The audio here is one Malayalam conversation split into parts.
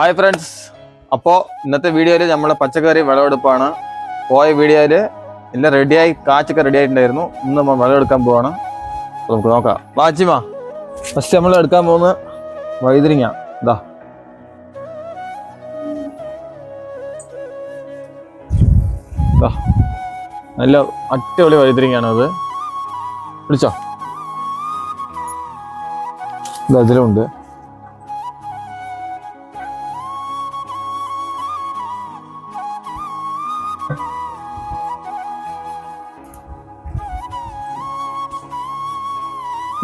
ഹായ് ഫ്രണ്ട്സ് അപ്പോൾ ഇന്നത്തെ വീഡിയോയിൽ നമ്മൾ പച്ചക്കറി വിളവെടുപ്പാണ്. പോയ വീഡിയോയിൽ എല്ലാം റെഡിയായി കാച്ചൊക്കെ റെഡി ആയിട്ടുണ്ടായിരുന്നു ഇന്ന് നമ്മൾ വിളവെടുക്കാൻ പോവാണ്. അപ്പോൾ നമുക്ക് നോക്കാം. വാച്ചിമ ഫസ്റ്റ് നമ്മൾ എടുക്കാൻ പോകുന്ന വൈതിരിങ്ങ ദാ. നല്ല അടിപൊളി വഴുതിരിങ്ങയാണ് അത്. പിടിച്ചോ? ഇത് അതിലുണ്ട്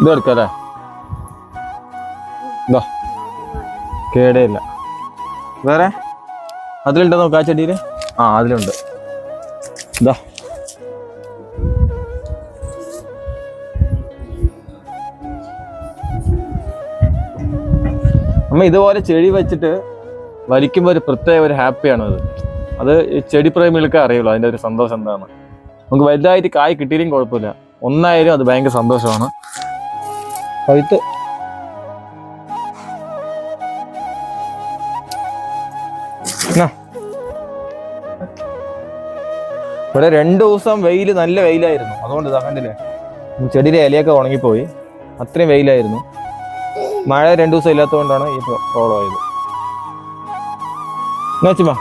ഇത് അല്ലേ ഇതോ കേടേയില്ല. വേറെ? അതിലുണ്ടോ നോക്കാ ചെടിയിൽ ആ അതിലുണ്ട്. ഇതാ അമ്മ ഇതുപോലെ ചെടി വെച്ചിട്ട് വലിക്കുമ്പോൾ ഒരു പ്രത്യേക ഒരു ഹാപ്പിയാണ് അത് അത് ചെടി പ്രേമികൾക്ക് അറിയുള്ളൂ അതിന്റെ ഒരു സന്തോഷം എന്താണ് നമുക്ക് വലുതായിട്ട് കായ് കിട്ടിയില്ലെങ്കിൽ കുഴപ്പമില്ല. ഒന്നായാലും അത് ഭയങ്കര സന്തോഷമാണ്. പഴുത്ത്. ഇവിടെ രണ്ടു ദിവസം വെയിൽ നല്ല വെയിലായിരുന്നു. അതുകൊണ്ട് കണ്ടില്ലേ? ചെടിയിലെ ഇലയൊക്കെ ഉണങ്ങിപ്പോയി. അത്രയും വെയിലായിരുന്നു. മഴ രണ്ടു ദിവസം ഇല്ലാത്തതുകൊണ്ടാണ് ഈ പ്രോബ്ലം ആയത് നോച്ചുമാ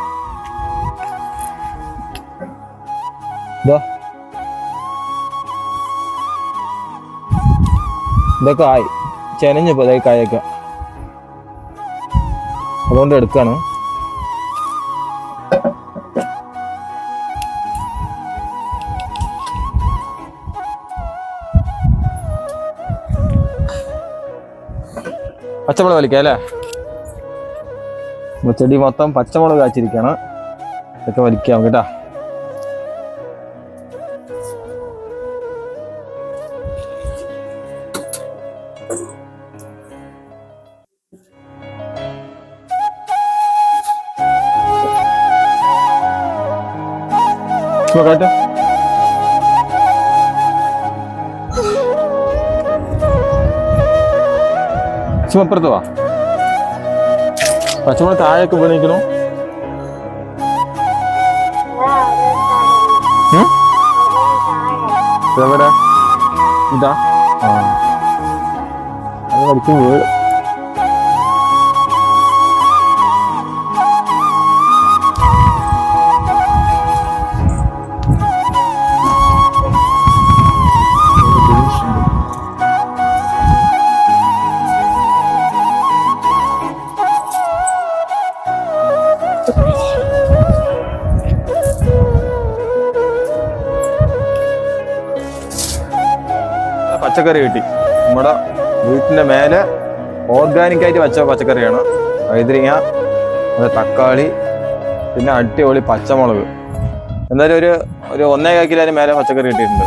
ഇതാ ഇതൊക്കെ ആയി. ചെനഞ്ഞു പോയി കായൊക്കെ. അതുകൊണ്ട് എടുക്കാണ്. പച്ചമുളക് വലിക്കാം അല്ലേ? ചെടി മൊത്തം പച്ചമുളക് കാച്ചിരിക്കണം. ഇതൊക്കെ വലിക്കാം കേട്ടാ. ചുമ്മാ അപ്പുറത്ത് വാ പച്ചമുളക് താഴേക്ക് വീണിക്കണോ? എവിടെ ഇതാ ആ അത് വീട് പച്ചക്കറി കിട്ടി. നമ്മുടെ വീട്ടിന്റെ മേലെ ഓർഗാനിക് ആയിട്ട് വെച്ച പച്ചക്കറിയാണ്. വൈതിരിങ്ങ തക്കാളി പിന്നെ അടിപൊളി പച്ചമുളക്. എന്തായാലും ഒരു ഒരു ഒന്നേകാൽ കിലോന് മേലെ പച്ചക്കറി കിട്ടിയിട്ടുണ്ട്.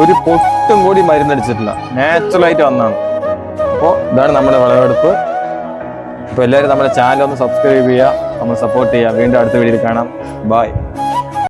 ഒരു പൊട്ടും കൂടി മരുന്നടിച്ചിട്ടില്ല നാച്ചുറൽ ആയിട്ട് വന്നതാണ്. അപ്പോൾ ഇതാണ് നമ്മുടെ വിളവെടുപ്പ്. അപ്പോൾ എല്ലാവരും നമ്മുടെ ചാനൽ ഒന്ന് സബ്സ്ക്രൈബ് ചെയ്യുക നമ്മൾ സപ്പോർട്ട് ചെയ്യുക. വീണ്ടും അടുത്ത വീഡിയോയിൽ കാണാം. ബായ്